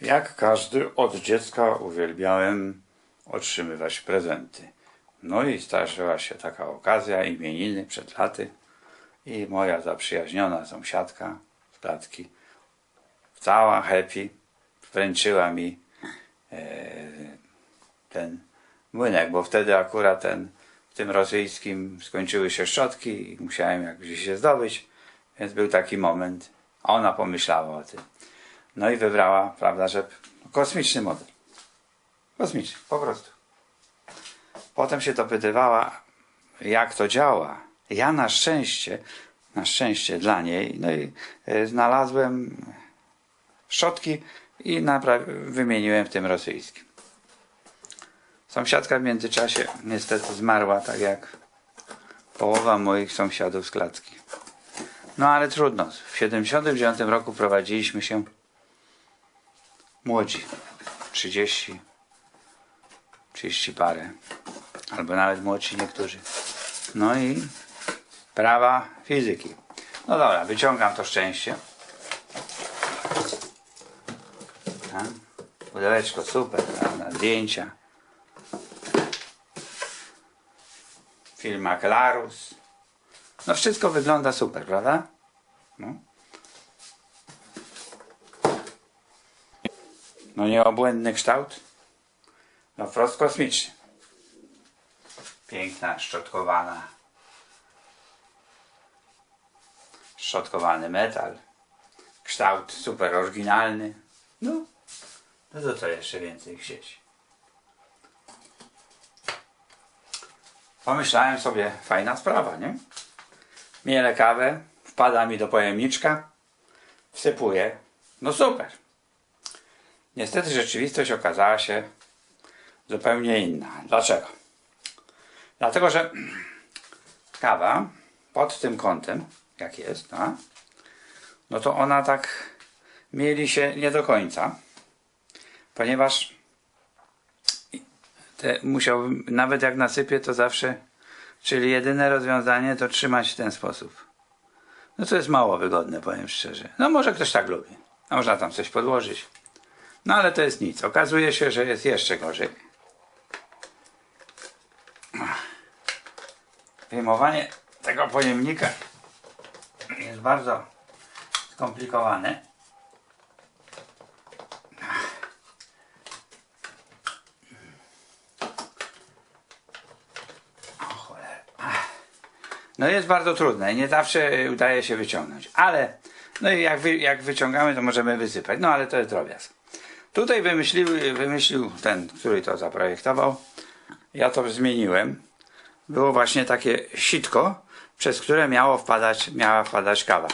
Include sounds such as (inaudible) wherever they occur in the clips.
Jak każdy od dziecka uwielbiałem otrzymywać prezenty. No i zdarzyła się taka okazja, imieniny przed laty i moja zaprzyjaźniona sąsiadka z klatki, cała happy, wręczyła mi e, ten młynek, bo wtedy akurat ten, w tym rosyjskim skończyły się szczotki i musiałem jakoś się zdobyć, więc był taki moment, a ona pomyślała o tym. No i wybrała, prawda, że kosmiczny model. Kosmiczny, po prostu. Potem się dopytywała, jak to działa. Ja na szczęście, na szczęście dla niej, no i e, znalazłem szczotki i wymieniłem w tym rosyjskim. Sąsiadka w międzyczasie niestety zmarła, tak jak połowa moich sąsiadów z klatki. No ale trudno. W 79 roku prowadziliśmy się młodzi. 30, 30 parę. Albo nawet młodsi niektórzy. No i prawa fizyki. No dobra, wyciągam to szczęście. A? Pudełeczko super, prawda? Zdjęcia. Firma Klarus. No wszystko wygląda super, prawda? No. No nieobłędny kształt. No wprost kosmiczny. Piękna, szczotkowana. Szczotkowany metal. Kształt super oryginalny. No. No to co jeszcze więcej chcieć? Pomyślałem sobie, fajna sprawa, nie? Mielę kawę, wpada mi do pojemniczka, wsypuję. No super. Niestety rzeczywistość okazała się zupełnie inna. Dlaczego? Dlatego, że kawa pod tym kątem, jak jest, no, no to ona tak mieli się nie do końca, ponieważ te musiałbym, nawet jak nasypię, to zawsze, czyli jedyne rozwiązanie to trzymać w ten sposób. No to jest mało wygodne, powiem szczerze. No może ktoś tak lubi. A można tam coś podłożyć. No ale to jest nic. Okazuje się, że jest jeszcze gorzej. Wyjmowanie tego pojemnika jest bardzo skomplikowane. No jest bardzo trudne i nie zawsze udaje się wyciągnąć, ale no i jak, wy, jak wyciągamy, to możemy wysypać. No ale to jest drobiazg. Tutaj wymyślił, wymyślił ten, który to zaprojektował. Ja to zmieniłem. Było właśnie takie sitko, przez które miało wpadać, miała wpadać kawa.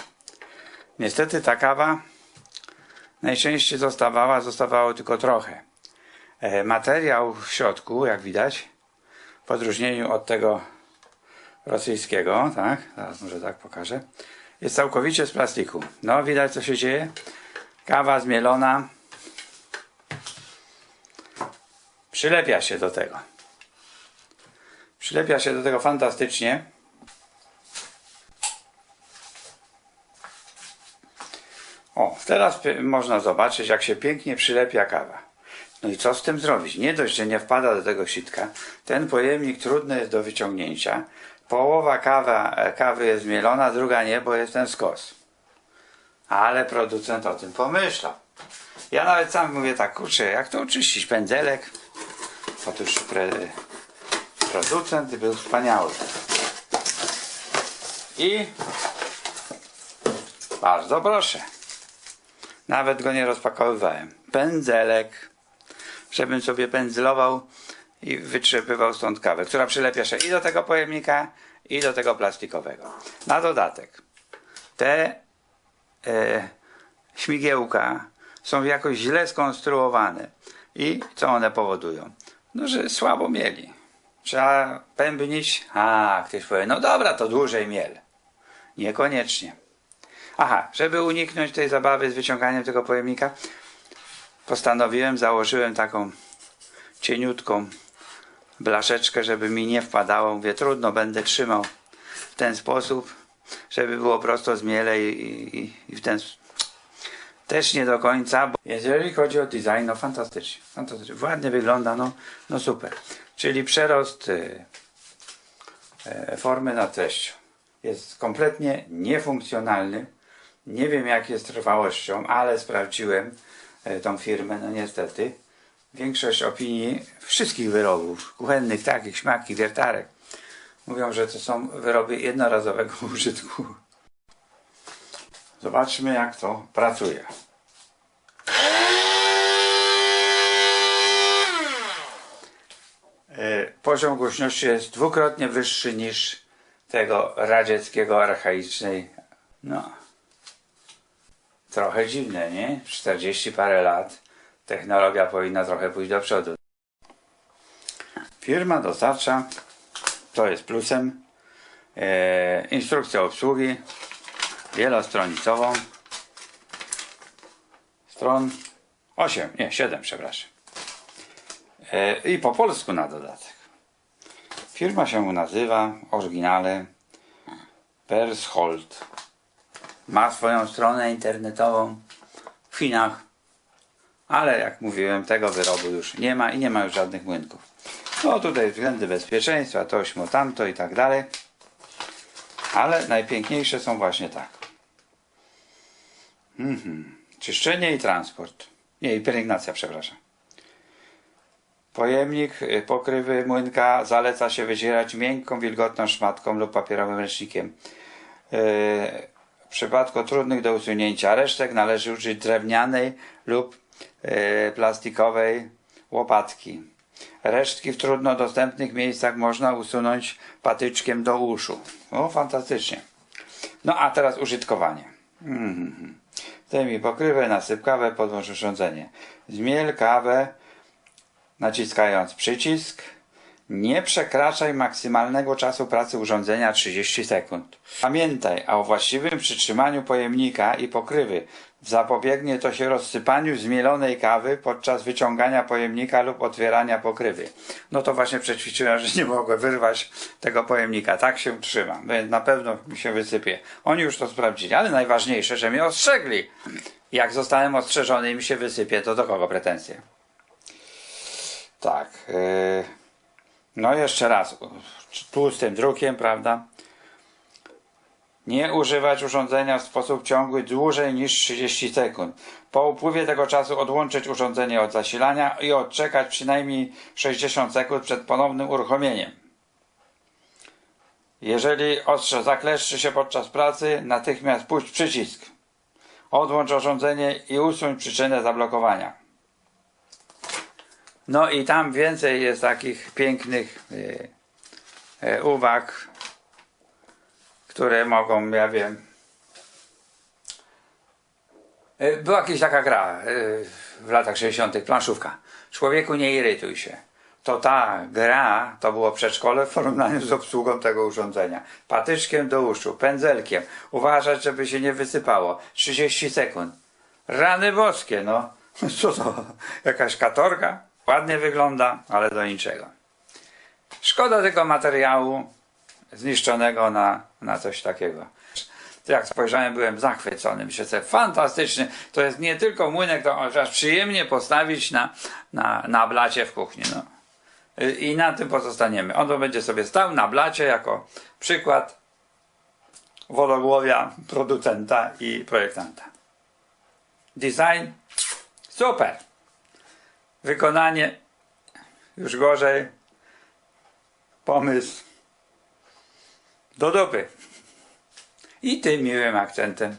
Niestety ta kawa najczęściej zostawała, zostawało tylko trochę. E, materiał w środku, jak widać, w odróżnieniu od tego rosyjskiego, tak, zaraz może tak pokażę, jest całkowicie z plastiku. No, widać co się dzieje. Kawa zmielona przylepia się do tego. Przylepia się do tego fantastycznie. O, teraz można zobaczyć, jak się pięknie przylepia kawa. No i co z tym zrobić? Nie dość, że nie wpada do tego sitka. Ten pojemnik trudny jest do wyciągnięcia. Połowa kawa, e, kawy jest mielona, druga nie, bo jest ten skos. Ale producent o tym pomyślał. Ja nawet sam mówię tak, kurczę, jak to oczyścić? Pędzelek. Otóż pre, producent był wspaniały. I bardzo proszę. Nawet go nie rozpakowywałem. Pędzelek, żebym sobie pędzlował i wytrzepywał stąd kawę, która przylepia się i do tego pojemnika, i do tego plastikowego. Na dodatek, te e, śmigiełka są jakoś źle skonstruowane. I co one powodują? No, że słabo mieli. Trzeba pębnić. A, ktoś powie, no dobra, to dłużej miel. Niekoniecznie. Aha, żeby uniknąć tej zabawy z wyciąganiem tego pojemnika, postanowiłem, założyłem taką cieniutką blaszeczkę, żeby mi nie wpadało. Mówię, trudno, będę trzymał w ten sposób, żeby było prosto z miele i, i, i w ten też nie do końca. Bo jeżeli chodzi o design, no fantastycznie. fantastycznie. Ładnie wygląda, no, no super. Czyli przerost y, e, formy na treścią jest kompletnie niefunkcjonalny. Nie wiem jak jest trwałością, ale sprawdziłem e, tą firmę, no niestety. Większość opinii wszystkich wyrobów kuchennych, takich, śmaki, wiertarek, mówią, że to są wyroby jednorazowego (laughs) użytku. Zobaczmy jak to pracuje. E, Poziom głośności jest dwukrotnie wyższy niż tego radzieckiego, archaicznej. No, trochę dziwne, nie? 40 parę lat. Technologia powinna trochę pójść do przodu. Firma dostarcza, to jest plusem, e, instrukcję obsługi wielostronicową. Stron 8, nie 7, przepraszam. E, I po polsku na dodatek. Firma się nazywa w oryginale Pershold. Ma swoją stronę internetową w Chinach, ale jak mówiłem, tego wyrobu już nie ma i nie ma już żadnych młynków. No tutaj względy bezpieczeństwa, to, śmo, tamto i tak dalej. Ale najpiękniejsze są właśnie tak. Mhm. Czyszczenie i transport. Nie, i pielęgnacja, przepraszam. Pojemnik y, pokrywy młynka zaleca się wycierać miękką, wilgotną szmatką lub papierowym ręcznikiem. Yy, W przypadku trudnych do usunięcia resztek należy użyć drewnianej lub yy, plastikowej łopatki. Resztki w trudno dostępnych miejscach można usunąć patyczkiem do uszu. O, fantastycznie. No a teraz użytkowanie. Mhm. Zdejmij pokrywę, nasyp kawę, podłącz urządzenie. Zmiel kawę naciskając przycisk. Nie przekraczaj maksymalnego czasu pracy urządzenia 30 sekund. Pamiętaj o właściwym przytrzymaniu pojemnika i pokrywy. Zapobiegnie to się rozsypaniu zmielonej kawy podczas wyciągania pojemnika lub otwierania pokrywy. No to właśnie przećwiczyłem, że nie mogę wyrwać tego pojemnika. Tak się trzymam, więc na pewno mi się wysypie. Oni już to sprawdzili, ale najważniejsze, że mnie ostrzegli. Jak zostałem ostrzeżony i mi się wysypie, to do kogo pretensje? Tak. Yy, no jeszcze raz. Tłustym drukiem, prawda? Nie używać urządzenia w sposób ciągły dłużej niż 30 sekund. Po upływie tego czasu odłączyć urządzenie od zasilania i odczekać przynajmniej 60 sekund przed ponownym uruchomieniem. Jeżeli ostrze zakleszczy się podczas pracy, natychmiast puść przycisk. Odłącz urządzenie i usuń przyczynę zablokowania. No i tam więcej jest takich pięknych e, e, uwag, które mogą, ja wiem. E, Była jakaś taka gra w latach 60. planszówka. Człowieku nie irytuj się. To ta gra to było przedszkole w porównaniu z obsługą tego urządzenia. Patyczkiem do uszu, pędzelkiem. Uważać, żeby się nie wysypało. 30 sekund. Rany boskie, no. (laughs) Co to? Jakaś katorga? Ładnie wygląda, ale do niczego. Szkoda tego materiału zniszczonego na, na coś takiego. Jak spojrzałem, byłem zachwycony. Myślę sobie, fantastycznie. To jest nie tylko młynek, to aż przyjemnie postawić na, na, na blacie w kuchni. No. I na tym pozostaniemy. On to będzie sobie stał na blacie jako przykład wodogłowia producenta i projektanta. Design super. Wykonanie już gorzej. Pomysł do dupy. I tym miłym akcentem.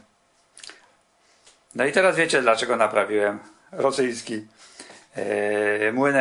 No i teraz wiecie, dlaczego naprawiłem rosyjski e, młynek.